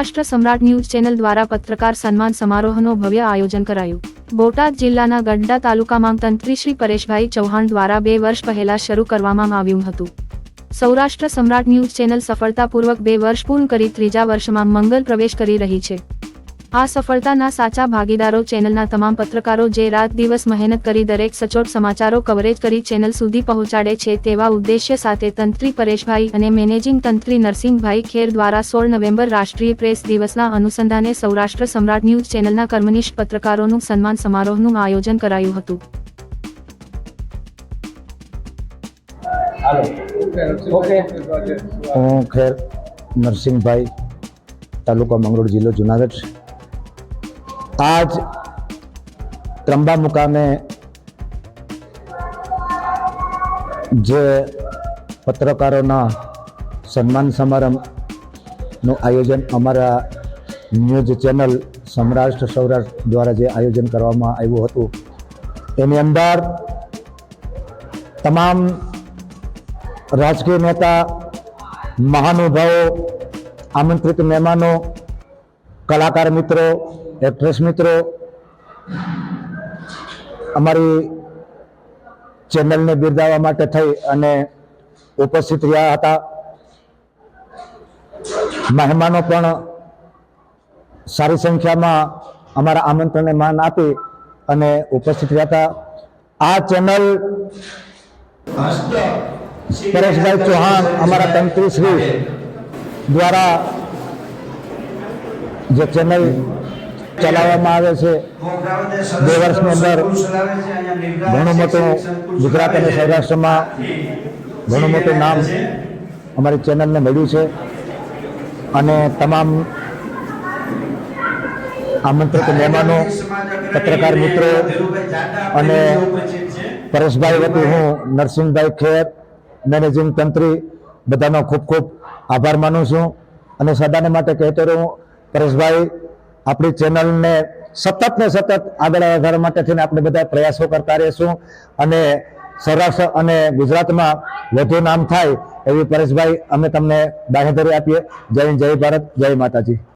સૌરાષ્ટ્ર સમ્રાટ news channel દ્વારા પત્રકાર સન્માન સમારોહનો ભવ્ય આયોજન કરાયું. બોટાદ જિલ્લાના ગઢડા તાલુકામાં તંત્રી શ્રી પરેશભાઈ ચૌહાણ દ્વારા બે વર્ષ પહેલા શરૂ કરવામાં આવ્યું હતું. સૌરાષ્ટ્ર સમ્રાટ ન્યૂઝ ચેનલ સફળતાપૂર્વક બે વર્ષ પૂર્ણ કરી ત્રીજા વર્ષમાં મંગલ પ્રવેશ કરી રહી છે. આ સફળતાના સાચા ભાગીદારો ચેનલના તમામ પત્રકારો જે રાત દિવસ મહેનત કરી દરેક સચોટ સમાચારો કવરેજ કરી ચેનલ સુધી પહોંચાડે છે તેવા ઉદ્દેશ્ય સાથે તંત્રી પરેશભાઈ અને મેનેજિંગ તંત્રી નરસિંહભાઈ ખેર દ્વારા સોળ નવેમ્બર રાષ્ટ્રીય પ્રેસ દિવસના અનુસંધાને સૌરાષ્ટ્ર સમ્રાટ ન્યૂઝ ચેનલના કર્મનિષ્ઠ પત્રકારોનું સન્માન સમારોહનું આયોજન કરાયું હતું. હું ખેર નરસિંહભાઈ તાલુકા મંગળોળ જિલ્લો જુનાગઢ. આજ ત્રંબા મુકામે જે પત્રકારોના સન્માન સમારંભનું આયોજન અમારા ન્યૂઝ ચેનલ સૌરાષ્ટ્ર સૌરાષ્ટ્ર દ્વારા જે આયોજન કરવામાં આવ્યું હતું, એની અંદર તમામ રાજકીય નેતા, મહાનુભાવો, આમંત્રિત મહેમાનો, કલાકાર મિત્રો એક્ટ્રેસ મિત્રો, અમારી ચેનલને બિરદાવવા માટે થઈ અને ઉપસ્થિત રહ્યા હતા. મહેમાનો પણ સારી સંખ્યામાં અમારા આમંત્રણને માન આપી અને ઉપસ્થિત રહ્યા હતા. આ ચેનલ પરેશભાઈ ચૌહાણ, અમારા તંત્રીશ્રી દ્વારા જે ચેનલ ચલાવવામાં આવે છે. બે વર્ષની અંદર ઘણું મોટું ગુજરાત અને સૌરાષ્ટ્રમાં ઘણું મોટું નામ અમારી ચેનલને મળ્યું છે. અને તમામ આમંત્રિત મહેમાનો, પત્રકાર મિત્રો અને પરેશભાઈ વતી હું, નરસિંહભાઈ ખેર, મેનેજિંગ તંત્રી, બધાનો ખૂબ ખૂબ આભાર માનું છું. અને સદાને માટે કહેતો રહું, પરેશભાઈ આપણી ચેનલને સતત ને સતત આગળ વધારવા માટે થઈને આપણે બધા પ્રયાસો કરતા રહીશું. અને સૌરાષ્ટ્ર અને ગુજરાતમાં વધુ નામ થાય એવી પરેશભાઈ, અમે તમને બાહેધરી આપીએ. જય જય ભારત, જય માતાજી.